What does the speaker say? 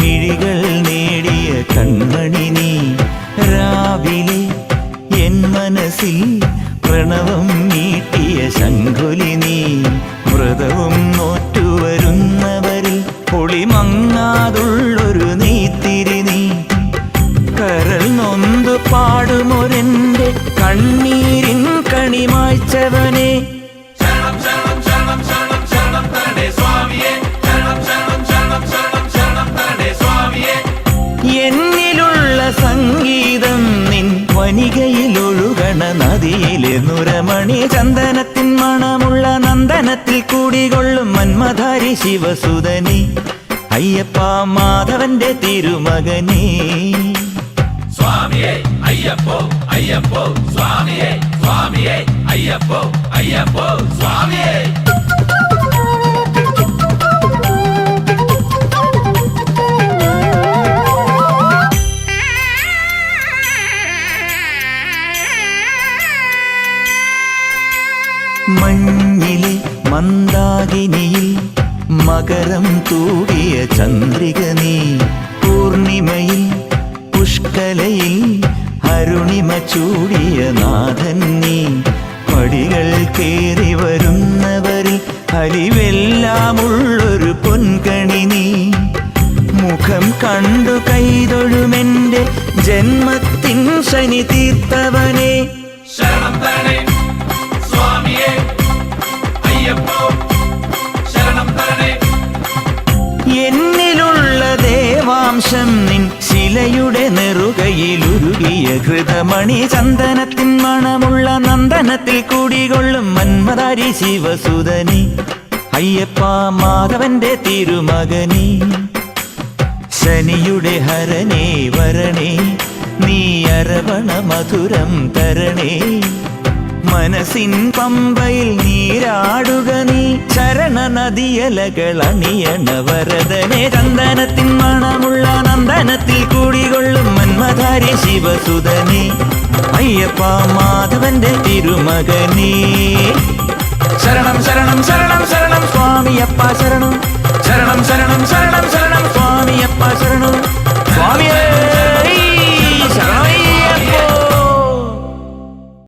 മിഴികൾ നേടിയ കൺമണി നീ. രാവിലെ എൻ മനസ്സിൽ പ്രണവം നീട്ടിയ ശങ്കുലി നീ. വ്രതവും നോറ്റുവരുന്നവരിൽ പൊളിമങ്ങാതുള്ളൊരു നീത്തിരി നീ. കരൽ നൊന്തു പാടുമൊരെന്റെ കണ്ണീരിൻ കണിമായ്ച്ചവനെ നിൻ ഒഴുകണ നദിയിലെ നുരമണി ചന്ദനത്തിൻ മണമുള്ള നന്ദനത്തിൽ കൂടികൊള്ളും മന്മധാരി ശിവസുധനി അയ്യപ്പ മാധവന്റെ തിരുമകനേ. സ്വാമിയേ അയ്യപ്പോ അയ്യപ്പോ സ്വാമിയേ സ്വാമിയേ അയ്യപ്പോ അയ്യപ്പോ സ്വാമിയേ. മഞ്ഞിലെ മന്ദാകിനിയിൽ മകരം തൂകിയ ചന്ദ്രിക നീ. പൂർണിമയിൽ പുഷ്കലയിൽ അരുണിമ ചൂടിയ നാഥൻ നീ. പടികൾ കേറി വരുന്നവരിൽ അലിവെല്ലാമുള്ളൊരു പൊൻകണി നീ. മുഖം കണ്ടു കൈതൊഴുമെന്റെ ജന്മത്തിൻ ശനി തീർത്തവനെ. ശരണം ശിലയുടെ നെറുകയിലുരുകിയ ഹൃതമണി ചന്ദനത്തിൻ മണമുള്ള നന്ദനത്തിൽ കൂടികൊള്ളും മന്മതാരി ശിവസുധനി അയ്യപ്പ മാധവന്റെ തിരുമകനി. ശനിയുടെ ഹരണേ വരണേ നീ അരവണ മധുരം തരണേ. മനസ്സിൻ പമ്പയിൽ നീരാടുക നീ ചരണ നദിയലകൾ അണിയണ വരദനെ. ചന്ദനത്തിൻ മണമുള്ള നന്ദനത്തിൽ മന്മധാരി ശിവസുതനെ അയ്യപ്പ മാധവന്റെ തിരുമകനേ ശരണം ശരണം ശരണം ശരണം സ്വാമിയപ്പ ശരണം ശരണം ശരണം ശരണം ശരണം സ്വാമിയപ്പ ശരണം സ്വാമിയ